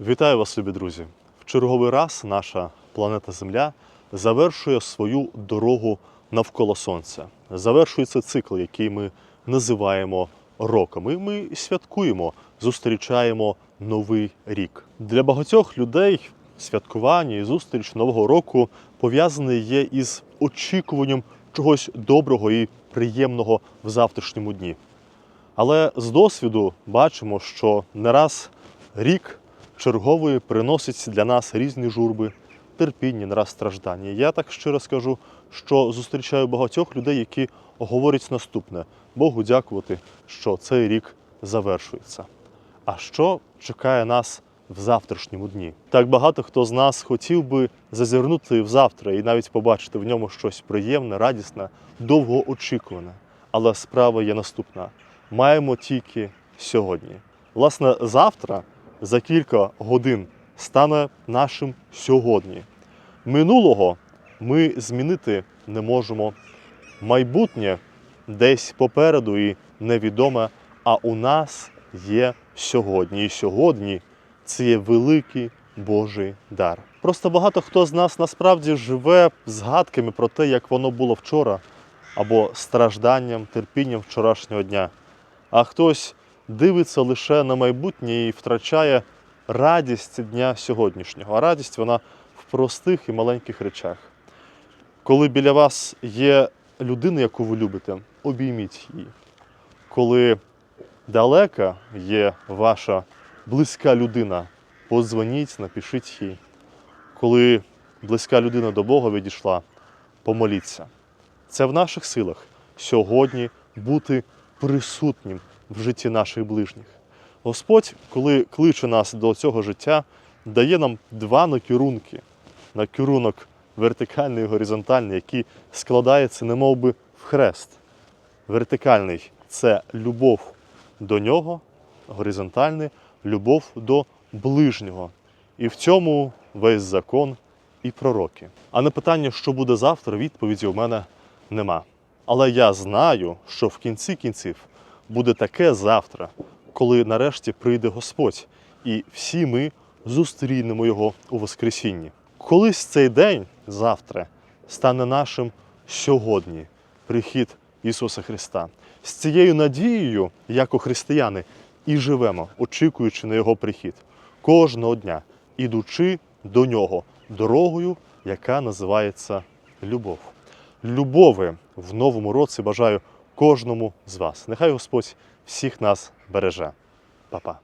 Вітаю вас, любі друзі! В черговий раз наша планета Земля завершує свою дорогу навколо Сонця. Завершується цикл, який ми називаємо роком. І ми святкуємо, зустрічаємо новий рік. Для багатьох людей святкування і зустріч нового року пов'язане є із очікуванням чогось доброго і приємного в завтрашньому дні. Але з досвіду бачимо, що не раз рік черговий приносить для нас різні журби, терпіння, не раз страждання. Я так щиро скажу, що зустрічаю багатьох людей, які говорять наступне: Богу дякувати, що цей рік завершується. А що чекає нас в завтрашньому дні? Так багато хто з нас хотів би зазирнути в завтра і навіть побачити в ньому щось приємне, радісне, довгоочікуване. Але справа є наступна: маємо тільки сьогодні. Власне, завтра, за кілька годин, стане нашим сьогодні. Минулого ми змінити не можемо. Майбутнє десь попереду і невідоме, а у нас є сьогодні. І сьогодні це є великий Божий дар. Просто багато хто з нас насправді живе згадками про те, як воно було вчора, або стражданням, терпінням вчорашнього дня. А хтось дивиться лише на майбутнє і втрачає радість дня сьогоднішнього. А радість вона в простих і маленьких речах. Коли біля вас є людина, яку ви любите, обійміть її. Коли далека є ваша близька людина, подзвоніть, напишіть їй. Коли близька людина до Бога відійшла, помоліться. Це в наших силах сьогодні бути присутнім в житті наших ближніх. Господь, коли кличе нас до цього життя, дає нам два накерунки. Накерунок вертикальний і горизонтальний, який складається немов би в хрест. Вертикальний це любов до нього, горизонтальний любов до ближнього. І в цьому весь закон і пророки. А на питання, що буде завтра, відповіді у мене нема. Але я знаю, що в кінці кінців буде таке завтра, коли нарешті прийде Господь, і всі ми зустрінемо його у Воскресінні. Колись цей день завтра стане нашим сьогодні прихід Ісуса Христа. З цією надією, як у християни, і живемо, очікуючи на Його прихід кожного дня, ідучи до нього дорогою, яка називається любов. Любови в новому році бажаю кожному з вас. Нехай Господь всіх нас береже. Па-па.